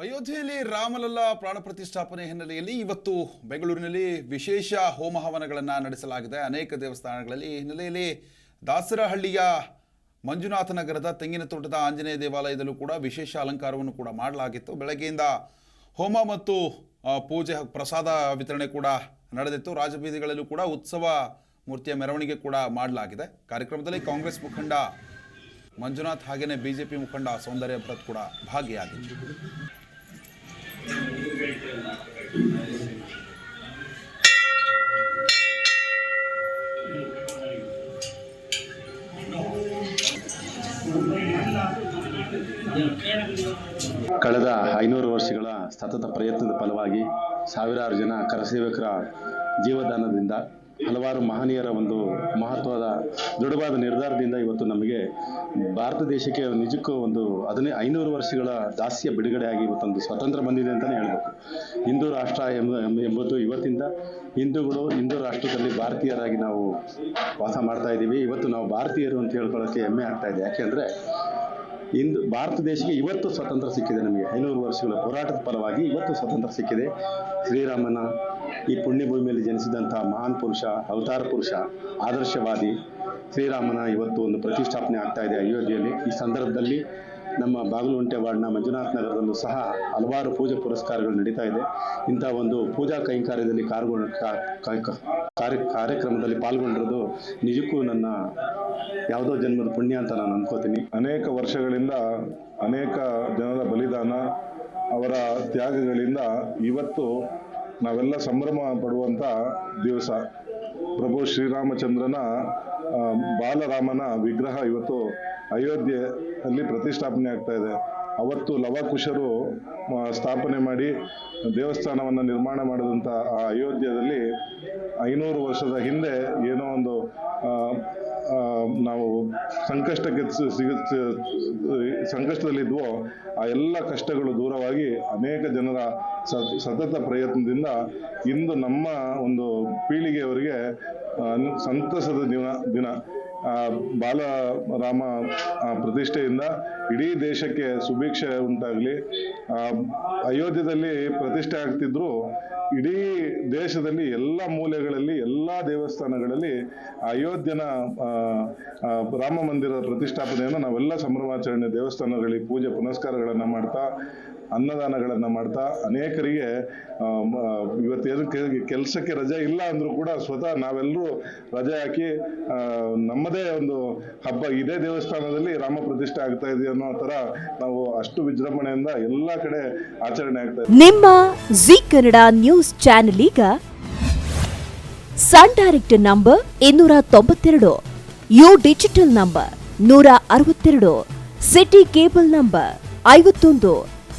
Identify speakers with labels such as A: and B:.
A: ಅಯೋಧ್ಯೆಯಲ್ಲಿ ರಾಮಲಲ್ಲಾ ಪ್ರಾಣ ಪ್ರತಿಷ್ಠಾಪನೆ ಹಿನ್ನೆಲೆಯಲ್ಲಿ ಇವತ್ತು ಬೆಂಗಳೂರಿನಲ್ಲಿ ವಿಶೇಷ ಹೋಮ ಹವನಗಳನ್ನು ನಡೆಸಲಾಗಿದೆ. ಅನೇಕ ದೇವಸ್ಥಾನಗಳಲ್ಲಿ ಈ ಹಿನ್ನೆಲೆಯಲ್ಲಿ ದಾಸರಹಳ್ಳಿಯ ಮಂಜುನಾಥ ನಗರದ ತೆಂಗಿನ ತೋಟದ ಆಂಜನೇಯ ದೇವಾಲಯದಲ್ಲೂ ಕೂಡ ವಿಶೇಷ ಅಲಂಕಾರವನ್ನು ಕೂಡ ಮಾಡಲಾಗಿತ್ತು. ಬೆಳಗ್ಗೆಯಿಂದ ಹೋಮ ಮತ್ತು ಪೂಜೆ ಪ್ರಸಾದ ವಿತರಣೆ ಕೂಡ ನಡೆದಿತ್ತು. ರಾಜಬೀದಿಗಳಲ್ಲೂ ಕೂಡ ಉತ್ಸವ ಮೂರ್ತಿಯ ಮೆರವಣಿಗೆ ಕೂಡ ಮಾಡಲಾಗಿದೆ. ಕಾರ್ಯಕ್ರಮದಲ್ಲಿ ಕಾಂಗ್ರೆಸ್ ಮುಖಂಡ ಮಂಜುನಾಥ್ ಹಾಗೆಯೇ ಬಿಜೆಪಿ ಮುಖಂಡ ಸೌಂದರ್ಯ ಭರತ್ ಕೂಡ ಭಾಗಿಯಾಗಿದ್ದರು.
B: ಕಳೆದ ಐನೂರು ವರ್ಷಗಳ ಸತತ ಪ್ರಯತ್ನದ ಫಲವಾಗಿ ಸಾವಿರಾರು ಜನ ಕರಸೇವಕರ ಜೀವದಾನದಿಂದ ಹಲವಾರು ಮಹನೀಯರ ಒಂದು ಮಹತ್ವದ ದೃಢವಾದ ನಿರ್ಧಾರದಿಂದ ಇವತ್ತು ನಮಗೆ ಭಾರತ ದೇಶಕ್ಕೆ ನಿಜಕ್ಕೂ ಒಂದು ಹದಿನೈ ಐನೂರು ವರ್ಷಗಳ ದಾಸ್ಯ ಬಿಡುಗಡೆಯಾಗಿ ಇವತ್ತೊಂದು ಸ್ವತಂತ್ರ ಬಂದಿದೆ ಅಂತಲೇ ಹೇಳಬೇಕು. ಹಿಂದೂ ರಾಷ್ಟ್ರ ಎಂಬ ಎಂಬ- ಎಂಬುದು ಇವತ್ತಿಂದ ಹಿಂದೂಗಳು ಹಿಂದೂ ರಾಷ್ಟ್ರದಲ್ಲಿ ಭಾರತೀಯರಾಗಿ ನಾವು ವಾಸ ಮಾಡ್ತಾ ಇದ್ದೀವಿ. ಇವತ್ತು ನಾವು ಭಾರತೀಯರು ಅಂತ ಹೇಳ್ಕೊಳ್ಳೋಕ್ಕೆ ಹೆಮ್ಮೆ ಆಗ್ತಾ ಇದೆ. ಯಾಕೆಂದರೆ ಇಂದು ಭಾರತ ದೇಶಕ್ಕೆ ಇವತ್ತು ಸ್ವತಂತ್ರ ಸಿಕ್ಕಿದೆ ನಮಗೆ. ಐನೂರು ವರ್ಷಗಳ ಹೋರಾಟದ ಫಲವಾಗಿ ಇವತ್ತು ಸ್ವತಂತ್ರ ಸಿಕ್ಕಿದೆ. ಶ್ರೀರಾಮನ ಈ ಪುಣ್ಯಭೂಮಿಯಲ್ಲಿ ಜನಿಸಿದಂಥ ಮಹಾನ್ ಪುರುಷ, ಅವತಾರ ಪುರುಷ, ಆದರ್ಶವಾದಿ ಶ್ರೀರಾಮನ ಇವತ್ತು ಒಂದು ಪ್ರತಿಷ್ಠಾಪನೆ ಆಗ್ತಾ ಇದೆ ಅಯೋಧ್ಯೆಯಲ್ಲಿ. ಈ ಸಂದರ್ಭದಲ್ಲಿ ನಮ್ಮ ಬಾಗಲುಂಟೆ ವಾರ್ಡ್ನ ಮಂಜುನಾಥ್ ನಗರದಲ್ಲೂ ಸಹ ಹಲವಾರು ಪೂಜೆ ಪುರಸ್ಕಾರಗಳು ನಡೀತಾ ಇದೆ. ಇಂಥ ಒಂದು ಪೂಜಾ ಕೈಂಕಾರ್ಯದಲ್ಲಿ ಕಾರ್ಗೊಂಡ ಕಾರ್ಯ, ಕಾರ್ಯಕ್ರಮದಲ್ಲಿ ಪಾಲ್ಗೊಂಡಿರೋದು ನಿಜಕ್ಕೂ ನನ್ನ ಯಾವುದೋ ಜನ್ಮದ ಪುಣ್ಯ ಅಂತ ನಾನು ಅನ್ಕೋತೀನಿ.
C: ಅನೇಕ ವರ್ಷಗಳಿಂದ ಅನೇಕ ಜನರ ಬಲಿದಾನ ಅವರ ತ್ಯಾಗಗಳಿಂದ ಇವತ್ತು ನಾವೆಲ್ಲ ಸಂಭ್ರಮ ಪಡುವಂಥ ದಿವಸ. ಪ್ರಭು ಶ್ರೀರಾಮಚಂದ್ರನ ಬಾಲರಾಮನ ವಿಗ್ರಹ ಇವತ್ತು ಅಯೋಧ್ಯೆಯಲ್ಲಿ ಪ್ರತಿಷ್ಠಾಪನೆ ಆಗ್ತಾ ಇದೆ. ಅವತ್ತು ಲವಕುಶರು ಸ್ಥಾಪನೆ ಮಾಡಿ ದೇವಸ್ಥಾನವನ್ನು ನಿರ್ಮಾಣ ಮಾಡಿದಂಥ ಆ ಅಯೋಧ್ಯದಲ್ಲಿ ಐನೂರು ವರ್ಷದ ಹಿಂದೆ ಏನೋ ಒಂದು ಸಂಕಷ್ಟಕ್ಕೆ ಸಿಗ- ಸಂಕಷ್ಟದಲ್ಲಿದ್ವೋ, ಆ ಎಲ್ಲ ಕಷ್ಟಗಳು ದೂರವಾಗಿ ಅನೇಕ ಜನರ ಸತತ ಪ್ರಯತ್ನದಿಂದ ಇಂದು ನಮ್ಮ ಒಂದು ಪೀಳಿಗೆಯವರಿಗೆ ಸಂತಸದ ದಿನ ದಿನ. ಬಾಲರಾಮ ಆ, ಪ್ರತಿಷ್ಠೆಯಿಂದ ಇಡೀ ದೇಶಕ್ಕೆ ಸುಭಿಕ್ಷೆ ಉಂಟಾಗಲಿ. ಅಯೋಧ್ಯದಲ್ಲಿ ಪ್ರತಿಷ್ಠೆ ಆಗ್ತಿದ್ರು ಇಡೀ ದೇಶದಲ್ಲಿ ಎಲ್ಲ ಮೂಲೆಗಳಲ್ಲಿ ಎಲ್ಲ ದೇವಸ್ಥಾನಗಳಲ್ಲಿ ಅಯೋಧ್ಯನ ಆ, ಆ, ರಾಮ ಮಂದಿರದ ಪ್ರತಿಷ್ಠಾಪನೆಯನ್ನು ನಾವೆಲ್ಲ ಸಂಭ್ರಮಾಚರಣೆ ದೇವಸ್ಥಾನಗಳಲ್ಲಿ ಪೂಜೆ ಪುನಸ್ಕಾರಗಳನ್ನು ಮಾಡ್ತಾ ಅನ್ನದಾನಗಳನ್ನು ಮಾಡ್ತಾ ಅನೇಕರಿಗೆ ಇವತ್ತೇನು ಕೆಲಸಕ್ಕೆ ರಜೆ ಇಲ್ಲ ಅಂದರೂ ಕೂಡ ಸ್ವತಃ ನಾವೆಲ್ಲರೂ ರಜೆ ಹಾಕಿ ನಮ್ಮದೇ ಒಂದು ಹಬ್ಬ. ಇದೇ ದೇವಸ್ಥಾನದಲ್ಲಿ ರಾಮ ಪ್ರತಿಷ್ಠೆ ಆಗ್ತಾ ಇದೆ ಅನ್ನೋ ಥರ ನಾವು ಅಷ್ಟು ವಿಜೃಂಭಣೆಯಿಂದ ಎಲ್ಲ ಕಡೆ ಆಚರಣೆ ಆಗ್ತಾ ಇದೆ.
D: ನಿಮ್ಮ ಜಿ ಕನ್ನಡ ನ್ಯೂಸ್ ಚಾನೆಲ್ ಈಗ ಸನ್ ಡೈರೆಕ್ಟ್ ನಂಬರ್ ಇನ್ನೂರ ತೊಂಬತ್ತೆರಡು, ಯು ಡಿಜಿಟಲ್ ನಂಬರ್ ನೂರ ಅರವತ್ತೆರಡು, ಸಿಟಿ ಕೇಬಲ್ ನಂಬರ್ ಐವತ್ತೊಂದು.